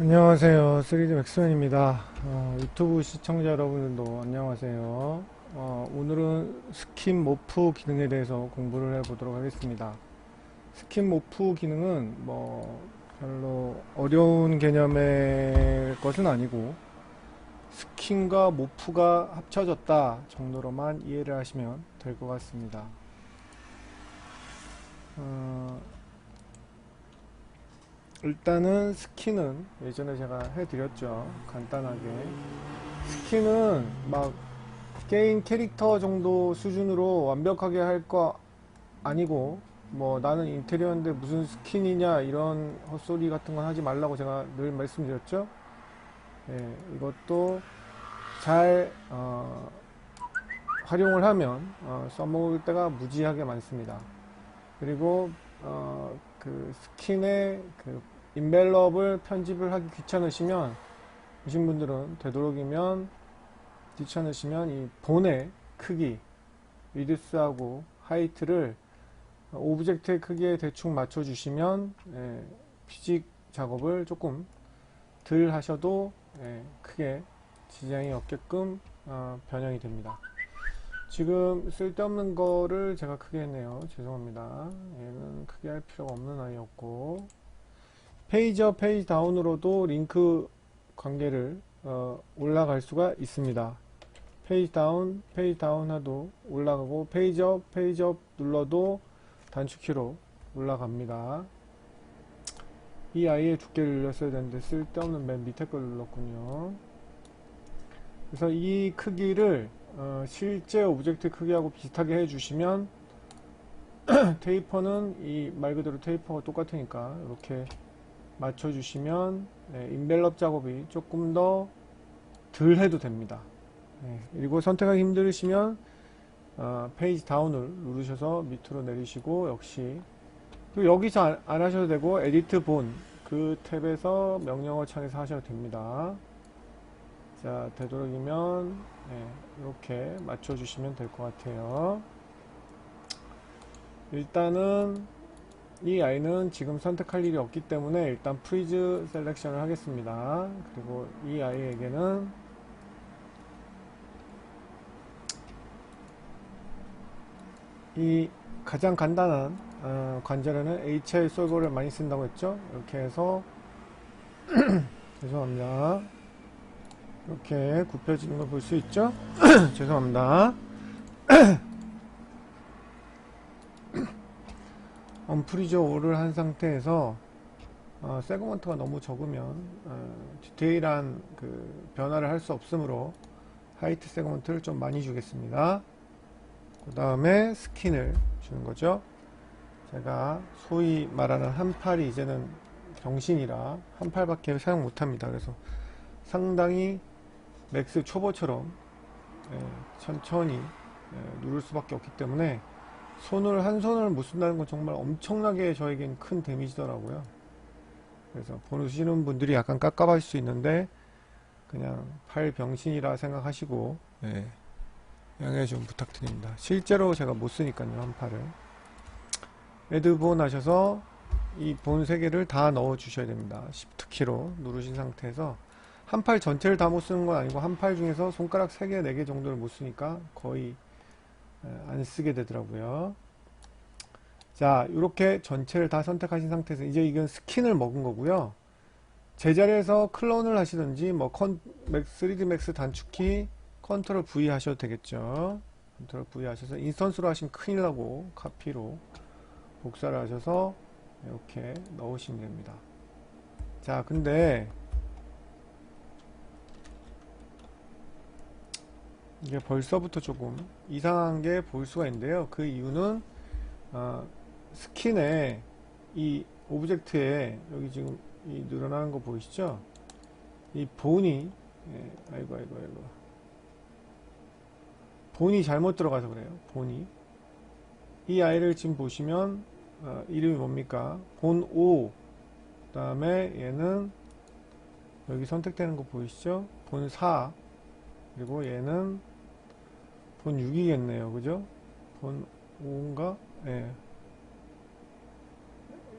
안녕하세요. 3D 맥스맨입니다. 어, 유튜브 시청자 여러분들도 안녕하세요. 어, 오늘은 스킨 모프 기능에 대해서 공부를 해보도록 하겠습니다. 스킨 모프 기능은 뭐 별로 어려운 개념의 것은 아니고 스킨과 모프가 합쳐졌다 정도로만 이해를 하시면 될 것 같습니다. 어, 일단은 스킨은 예전에 제가 해드렸죠. 간단하게. 스킨은 막 게임 캐릭터 정도 수준으로 완벽하게 할 거 아니고 뭐 나는 인테리어인데 무슨 스킨이냐 이런 헛소리 같은 건 하지 말라고 제가 늘 말씀드렸죠. 예, 이것도 잘 어, 활용을 하면 어, 써먹을 때가 무지하게 많습니다. 그리고 어, 그 스킨의 그 인벨롭을 편집을 하기 귀찮으시면 보신 분들은 되도록이면 귀찮으시면 이 본의 크기 위드스하고 하이트를 오브젝트의 크기에 대충 맞춰 주시면 예, 피직 작업을 조금 덜 하셔도 예, 크게 지장이 없게끔 어, 변형이 됩니다. 지금 쓸데없는 거를 제가 크게 했네요. 죄송합니다. 얘는 크게 할 필요가 없는 아이였고 페이지업 페이지 다운으로도 링크 관계를 어, 올라갈 수가 있습니다. 페이지 다운 페이지 다운 해도 올라가고 페이지업 페이지업 눌러도 단축키로 올라갑니다. 이 아이의 두께를 늘렸어야 되는데 쓸데없는 맨 밑에 걸 눌렀군요. 그래서 이 크기를 어, 실제 오브젝트 크기하고 비슷하게 해주시면 테이퍼는 이 말 그대로 테이퍼가 똑같으니까 이렇게 맞춰주시면 네, 인벨롭 작업이 조금 더 덜 해도 됩니다. 네, 그리고 선택하기 힘들으시면 어, 페이지 다운을 누르셔서 밑으로 내리시고 역시 여기서 안, 안 하셔도 되고 에디트 본 그 탭에서 명령어 창에서 하셔도 됩니다. 자 되도록이면 네, 이렇게 맞춰주시면 될 것 같아요. 일단은 이 아이는 지금 선택할 일이 없기 때문에 일단 프리즈 셀렉션을 하겠습니다. 그리고 이 아이에게는 이 가장 간단한 어, 관절에는 HL 솔버를 많이 쓴다고 했죠. 이렇게 해서 죄송합니다. 이렇게 굽혀지는 걸 볼 수 있죠? 죄송합니다. 언프리저 5를 한 상태에서 어, 세그먼트가 너무 적으면 어, 디테일한 그 변화를 할 수 없으므로 하이트 세그먼트를 좀 많이 주겠습니다. 그 다음에 스킨을 주는 거죠. 제가 소위 말하는 한 팔이 이제는 병신이라 한 팔밖에 사용 못합니다. 그래서 상당히 맥스 초보처럼 예, 천천히 예, 누를 수밖에 없기 때문에 손을 한 손을 못 쓴다는 건 정말 엄청나게 저에겐 큰 데미지더라고요. 그래서 보시는 분들이 약간 깝깝할 수 있는데 그냥 팔 병신이라 생각하시고 예, 양해 좀 부탁드립니다. 실제로 제가 못 쓰니까요 한 팔을 레드본 하셔서 이 본 세 개를 다 넣어 주셔야 됩니다. Shift 키로 누르신 상태에서 한 팔 전체를 다 못 쓰는 건 아니고 한 팔 중에서 손가락 3개, 4개 정도를 못 쓰니까 거의 안 쓰게 되더라고요. 자, 이렇게 전체를 다 선택하신 상태에서 이제 이건 스킨을 먹은 거고요. 제자리에서 클론을 하시든지 뭐 컨, 3D 맥스 단축키 컨트롤 V 하셔도 되겠죠. 컨트롤 V 하셔서 인스턴스로 하시면 큰일 나고 카피로 복사를 하셔서 이렇게 넣으시면 됩니다. 자, 근데 이게 벌써부터 조금 이상한 게볼 수가 있는데요. 그 이유는 어, 스킨에 이 오브젝트에 여기 지금 이 늘어나는 거 보이시죠? 이 본이 예, 아이고 아이고 아이고 본이 잘못 들어가서 그래요. 본이 이 아이를 지금 보시면 어, 이름이 뭡니까? 본 5. 그 다음에 얘는 여기 선택되는 거 보이시죠? 본 4. 그리고 얘는 본 6이겠네요. 그죠? 본 5인가? 예.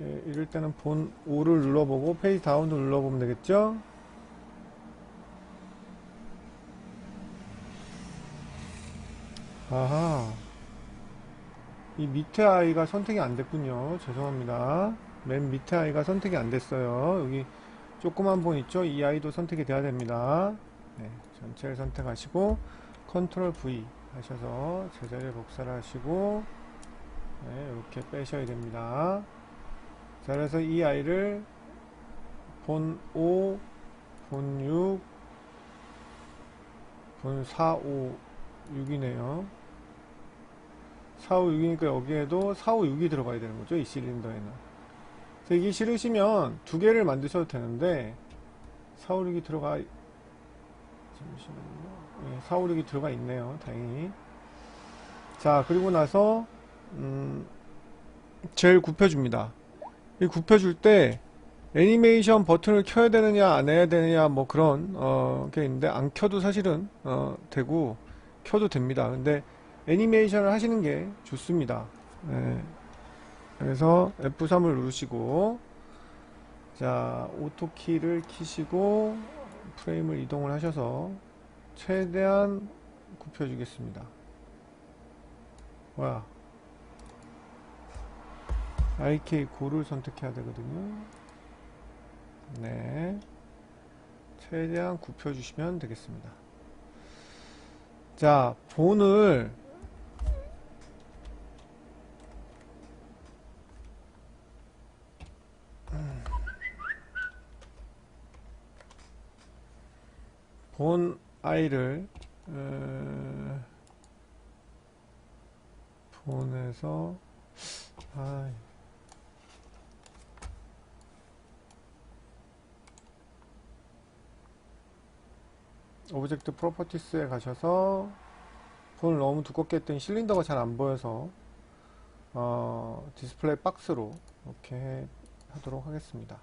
예, 이럴 때는 본 5를 눌러보고 페이지 다운도 눌러보면 되겠죠? 아하. 이 밑에 아이가 선택이 안 됐군요. 죄송합니다. 맨 밑에 아이가 선택이 안 됐어요. 여기 조그만 본 있죠? 이 아이도 선택이 돼야 됩니다. 네, 전체를 선택하시고 컨트롤 V 하셔서 제자리에 복사를 하시고 네, 이렇게 빼셔야 됩니다. 자, 그래서 이 아이를 본 5, 본 6, 본 4, 5, 6이네요. 4, 5, 6이니까 여기에도 4, 5, 6이 들어가야 되는 거죠. 이 실린더에는. 그래서 이게 싫으시면 두 개를 만드셔도 되는데 4, 5, 6이 들어가 잠시만요. 예, 4, 5, 6이 들어가 있네요. 다행히. 자, 그리고 나서 음, 제일 굽혀줍니다. 이 굽혀줄 때 애니메이션 버튼을 켜야 되느냐 안 해야 되느냐 뭐 그런 어, 게 있는데 안 켜도 사실은 어, 되고 켜도 됩니다. 근데 애니메이션을 하시는 게 좋습니다. 예. 그래서 F3을 누르시고 자 오토키를 키시고 프레임을 이동을 하셔서 최대한 굽혀주겠습니다. 뭐야 IK 고를 선택해야 되거든요. 네. 최대한 굽혀주시면 되겠습니다. 자, 본을 본 아이를 에, 본에서 아 오브젝트 프로퍼티스에 가셔서 본을 너무 두껍게 했더니 실린더가 잘 안 보여서 어, 디스플레이 박스로 이렇게 하도록 하겠습니다.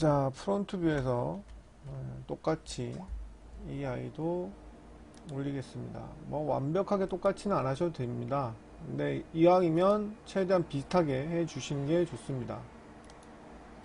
자 프론트 뷰에서 어, 똑같이 이 아이도 올리겠습니다. 뭐 완벽하게 똑같이는 안 하셔도 됩니다. 근데 이왕이면 최대한 비슷하게 해 주시는 게 좋습니다.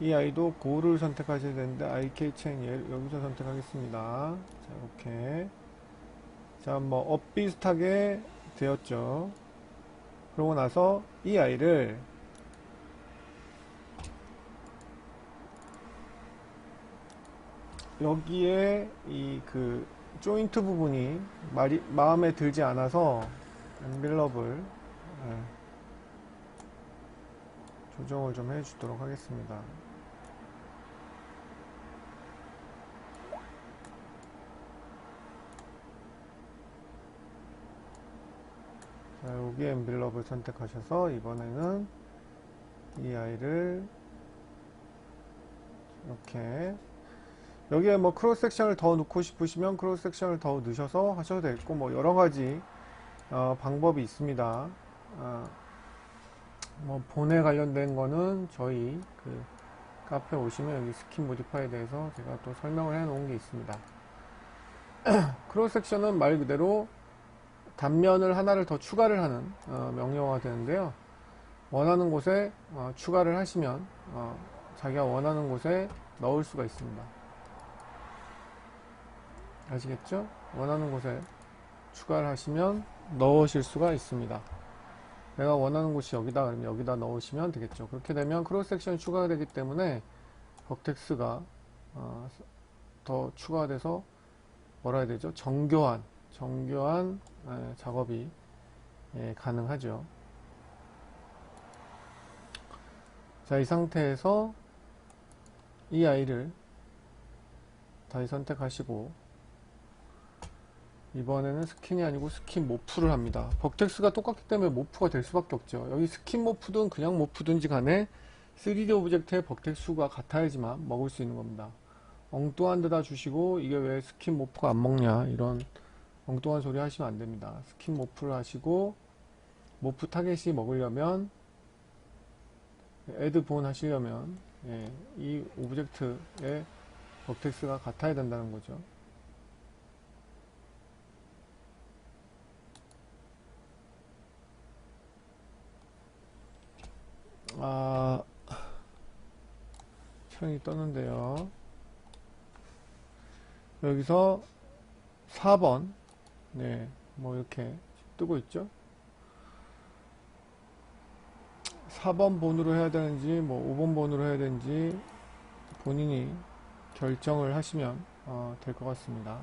이 아이도 고를 선택하셔야 되는데 IK 체인 여기서 선택하겠습니다. 자, 이렇게. 자, 뭐, 업 비슷하게 되었죠. 그러고 나서 이 아이를 여기에 이 그 조인트 부분이 말이, 마음에 들지 않아서 엔빌럽을 예, 조정을 좀 해주도록 하겠습니다. 자, 여기 엔빌럽을 선택하셔서 이번에는 이 아이를 이렇게 여기에 뭐 크로스 섹션을 더 넣고 싶으시면 크로스 섹션을 더 넣으셔서 하셔도 되겠고 뭐 여러 가지 어, 방법이 있습니다. 어, 뭐 본에 관련된 거는 저희 그 카페 오시면 여기 스킨 모디파이에 대해서 제가 또 설명을 해 놓은 게 있습니다. 크로스 섹션은 말 그대로 단면을 하나를 더 추가를 하는 어, 명령어가 되는데요. 원하는 곳에 어, 추가를 하시면 어, 자기가 원하는 곳에 넣을 수가 있습니다. 아시겠죠? 원하는 곳에 추가를 하시면 넣으실 수가 있습니다. 내가 원하는 곳이 여기다 그러면 여기다 넣으시면 되겠죠. 그렇게 되면 크로스 섹션이 추가가 되기 때문에 벅텍스가 어, 더 추가돼서 뭐라 해야 되죠? 정교한 정교한 에, 작업이 예, 가능하죠. 자, 이 상태에서 이 아이를 다시 선택하시고 이번에는 스킨이 아니고 스킨 모프를 합니다. 벅텍스가 똑같기 때문에 모프가 될 수밖에 없죠. 여기 스킨 모프든 그냥 모프든지 간에 3D 오브젝트의 벅텍스가 같아야지만 먹을 수 있는 겁니다. 엉뚱한 데다 주시고 이게 왜 스킨 모프가 안 먹냐 이런 엉뚱한 소리 하시면 안 됩니다. 스킨 모프를 하시고 모프 타겟이 먹으려면 애드 본 하시려면 예, 이 오브젝트의 벅텍스가 같아야 된다는 거죠. 아, 평이 떴는데요. 여기서 4번, 네, 뭐 이렇게 뜨고 있죠. 4번 번으로 해야 되는지, 뭐 5번 번으로 해야 되는지 본인이 결정을 하시면 어, 될 것 같습니다.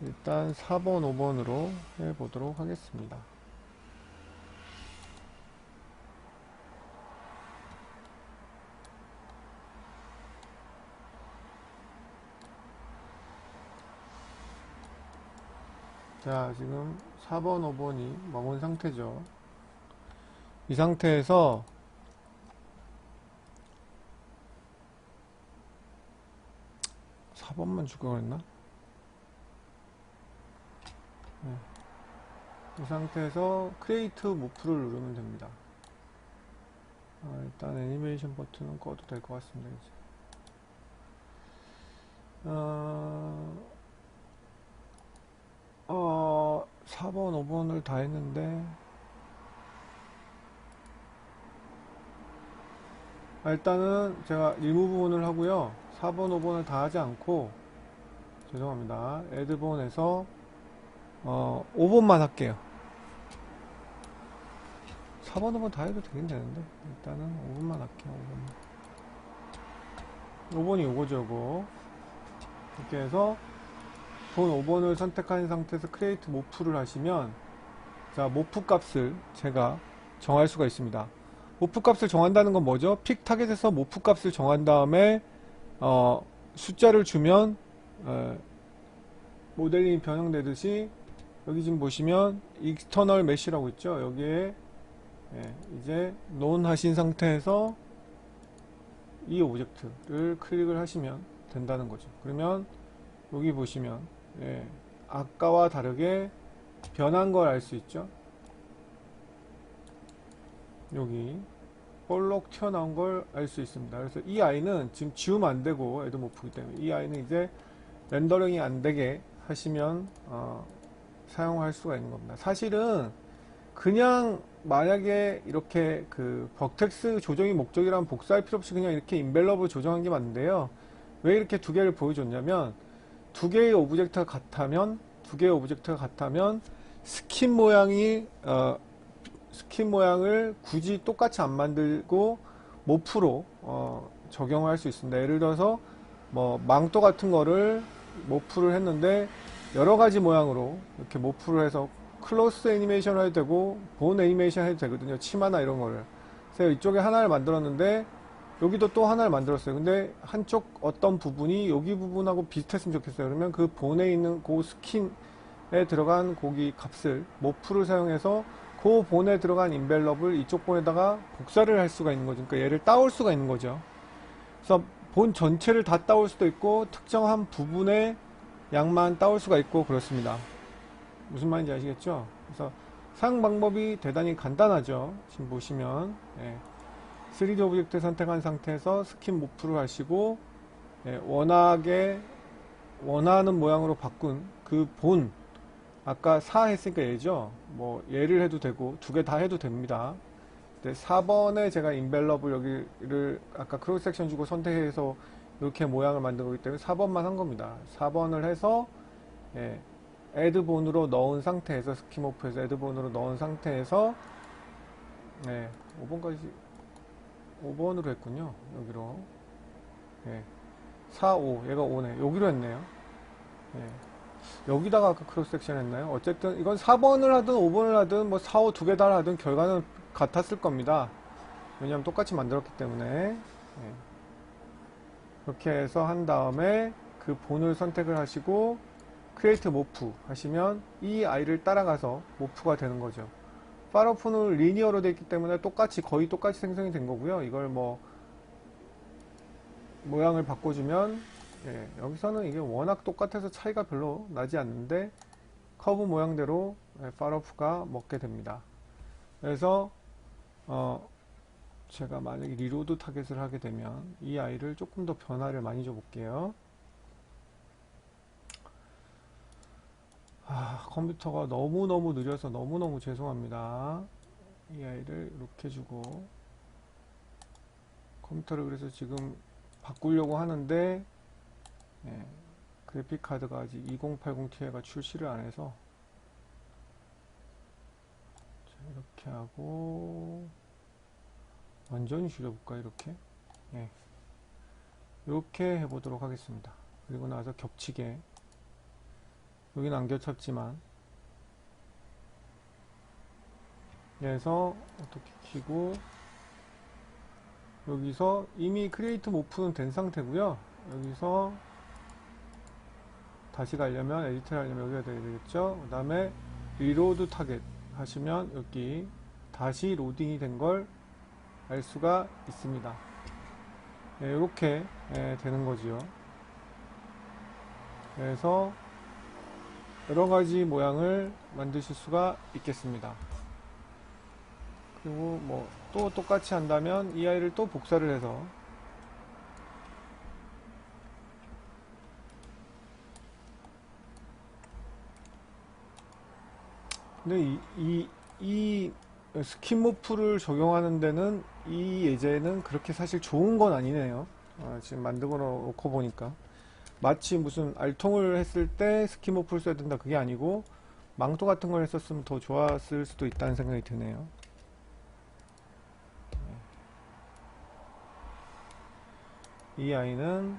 일단 4번, 5번으로 해보도록 하겠습니다. 자, 지금 4번, 5번이 먹은 상태죠. 이 상태에서 사번만 줄걸 그랬나? 네. 이 상태에서 크리에이트 모프를 누르면 됩니다. 아, 일단 애니메이션 버튼은 꺼도 될 것 같습니다. 이제. 어, 어, 4번, 5번을 다 했는데, 아, 일단은 제가 리무브본을 하고요. 4번, 5번을 다 하지 않고, 죄송합니다. 애드본에서, 어, 5번만 할게요. 4번, 5번 다 해도 되긴 되는데, 일단은 5번만 할게요. 5번. 5번이 요거죠, 요거. 이렇게 해서, 본 5번을 선택한 상태에서 크리에이트 모프를 하시면 자 모프 값을 제가 정할 수가 있습니다. 모프 값을 정한다는 건 뭐죠? 픽 타겟에서 모프 값을 정한 다음에 어, 숫자를 주면 어, 모델링이 변형되듯이 여기 지금 보시면 익스터널 메시라고 있죠? 여기에 예, 이제 논 하신 상태에서 이 오브젝트를 클릭을 하시면 된다는 거죠. 그러면 여기 보시면 예, 아까와 다르게 변한 걸 알 수 있죠. 여기 볼록 튀어나온 걸 알 수 있습니다. 그래서 이 아이는 지금 지우면 안 되고 애드모프기 때문에 이 아이는 이제 렌더링이 안 되게 하시면 어, 사용할 수가 있는 겁니다. 사실은 그냥 만약에 이렇게 그 버텍스 조정이 목적이라면 복사할 필요 없이 그냥 이렇게 인벨럽을 조정한 게 맞는데요. 왜 이렇게 두 개를 보여줬냐면 두 개의 오브젝트가 같다면 두 개의 오브젝트가 같다면 스킨 모양이 어, 스킨 모양을 굳이 똑같이 안 만들고 모프로 어, 적용할 수 있습니다. 예를 들어서 뭐 망토 같은 거를 모프를 했는데 여러 가지 모양으로 이렇게 모프를 해서 클로스 애니메이션 해도 되고 본 애니메이션 해도 되거든요. 치마나 이런 거를. 그래서 이쪽에 하나를 만들었는데 여기도 또 하나를 만들었어요. 근데 한쪽 어떤 부분이 여기 부분하고 비슷했으면 좋겠어요. 그러면 그 본에 있는 그 스킨에 들어간 고기 값을 모프를 사용해서 그 본에 들어간 인벨럽을 이쪽 본에다가 복사를 할 수가 있는 거죠. 그러니까 얘를 따올 수가 있는 거죠. 그래서 본 전체를 다 따올 수도 있고 특정한 부분의 양만 따올 수가 있고 그렇습니다. 무슨 말인지 아시겠죠? 그래서 사용 방법이 대단히 간단하죠. 지금 보시면 예. 3D 오브젝트 선택한 상태에서 스킨 모프를 하시고 예, 워낙에 원하는 모양으로 바꾼 그 본 아까 4 했으니까 얘죠? 뭐 얘를 해도 되고 두 개 다 해도 됩니다. 4번에 제가 인벨럽을 여기를 아까 크로스 섹션 주고 선택해서 이렇게 모양을 만든 거기 때문에 4번만 한 겁니다. 4번을 해서 예, 애드본으로 넣은 상태에서 스키모프에서 애드본으로 넣은 상태에서 네, 5번까지 5번으로 했군요. 여기로. 예. 4, 5. 얘가 5네. 여기로 했네요. 예. 여기다가 아까 크로스 섹션 했나요? 어쨌든 이건 4번을 하든 5번을 하든 뭐 4, 5 두 개 다 하든 결과는 같았을 겁니다. 왜냐하면 똑같이 만들었기 때문에. 예. 그렇게 해서 한 다음에 그 본을 선택을 하시고 크리에이트 모프 하시면 이 아이를 따라가서 모프가 되는 거죠. 파라폰은 리니어로 되어 있기 때문에 똑같이 거의 똑같이 생성이 된 거고요. 이걸 뭐 모양을 바꿔주면 예, 여기서는 이게 워낙 똑같아서 차이가 별로 나지 않는데 커브 모양대로 예, 파러프가 먹게 됩니다. 그래서 어 제가 만약에 리로드 타겟을 하게 되면 이 아이를 조금 더 변화를 많이 줘 볼게요. 아, 컴퓨터가 너무너무 느려서 너무너무 죄송합니다. 이 아이를 이렇게 주고 컴퓨터를 그래서 지금 바꾸려고 하는데 예, 그래픽 카드가 아직 2080 Ti가 출시를 안 해서 자, 이렇게 하고 완전히 줄여볼까 이렇게 예. 이렇게 해보도록 하겠습니다. 그리고 나서 겹치게 여기는 안 겹쳤지만. 그래서 어떻게 키고. 여기서 이미 크리에이트 오픈은 된 상태고요. 여기서 다시 가려면 에디트를 하려면 여기가 돼야 되겠죠? 그 다음에 리로드 타겟 하시면 여기 다시 로딩이 된 걸 알 수가 있습니다. 이렇게 되는 거지요. 그래서 여러가지 모양을 만드실 수가 있겠습니다. 그리고 뭐 또 똑같이 한다면 이 아이를 또 복사를 해서 근데 이, 이, 이 스킨모프를 적용하는 데는 이 예제는 그렇게 사실 좋은 건 아니네요. 아, 지금 만들어 놓고 보니까 마치 무슨 알통을 했을 때 스킨모프를 써야 된다. 그게 아니고 망토 같은 걸 했었으면 더 좋았을 수도 있다는 생각이 드네요. 이 아이는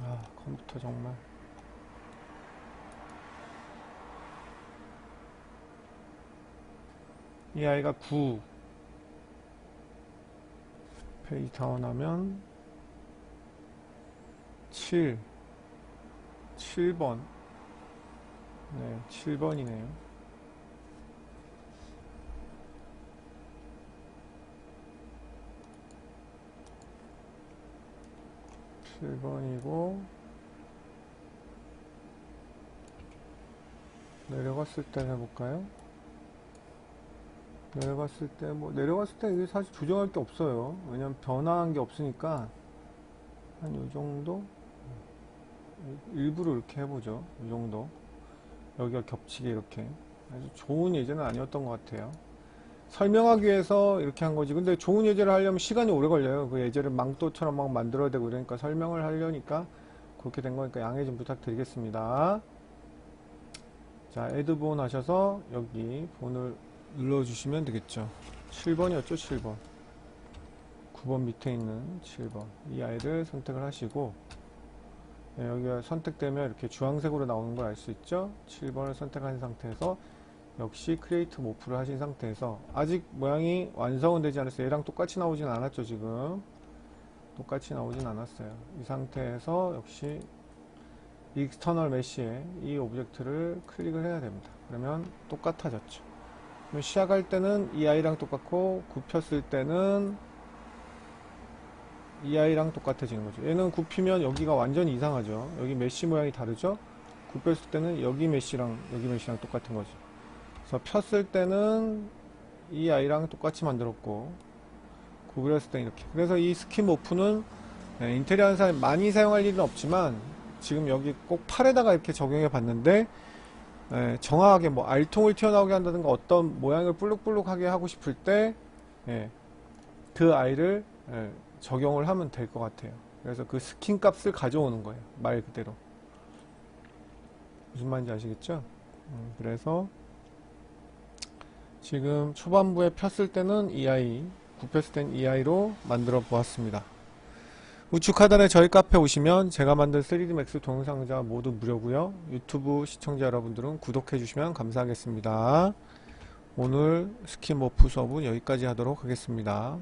아 컴퓨터 정말. 이 아이가 9 페이지 다운하면 7 7번 네 7번이네요 7번이고 내려갔을 때 해볼까요? 내려갔을 때 뭐 내려갔을 때 이게 사실 조정할 게 없어요 왜냐면 변화한 게 없으니까 한 요 정도 일부러 이렇게 해보죠 이 정도 여기가 겹치게 이렇게 아주 좋은 예제는 아니었던 것 같아요 설명하기 위해서 이렇게 한 거지. 근데 좋은 예제를 하려면 시간이 오래 걸려요. 그 예제를 망토처럼 막 만들어야 되고 이러니까 설명을 하려니까 그렇게 된 거니까 양해 좀 부탁드리겠습니다. 자, 애드본 하셔서 여기 본을 눌러주시면 되겠죠. 7번이었죠, 7번. 9번 밑에 있는 7번. 이 아이를 선택을 하시고, 네, 여기가 선택되면 이렇게 주황색으로 나오는 걸 알 수 있죠? 7번을 선택한 상태에서 역시 크리에이트 모프를 하신 상태에서 아직 모양이 완성은 되지 않았어요. 얘랑 똑같이 나오진 않았죠, 지금. 똑같이 나오진 않았어요. 이 상태에서 역시 익스터널 메시에 이 오브젝트를 클릭을 해야 됩니다. 그러면 똑같아졌죠. 시작할 때는 이 아이랑 똑같고 굽혔을 때는 이 아이랑 똑같아지는 거죠. 얘는 굽히면 여기가 완전히 이상하죠. 여기 메시 모양이 다르죠? 굽혔을 때는 여기 메시랑 여기 메시랑 똑같은 거죠. 그래서 폈을 때는 이 아이랑 똑같이 만들었고 구부렸을 때 이렇게 그래서 이 스킨 오프는 네, 인테리어 하는 사람이 많이 사용할 일은 없지만 지금 여기 꼭 팔에다가 이렇게 적용해 봤는데 네, 정확하게 뭐 알통을 튀어나오게 한다든가 어떤 모양을 볼록볼록하게 하고 싶을 때그 아이를 예, 적용을 하면 될 것 같아요 그래서 그 스킨 값을 가져오는 거예요 말 그대로 무슨 말인지 아시겠죠? 음, 그래서 지금 초반부에 폈을 때는 이 아이, 굽혔을 땐 이 아이로 만들어 보았습니다. 우측 하단에 저희 카페 오시면 제가 만든 3D 맥스 동영상자 모두 무료고요. 유튜브 시청자 여러분들은 구독해 주시면 감사하겠습니다. 오늘 스킨 모프 수업은 여기까지 하도록 하겠습니다.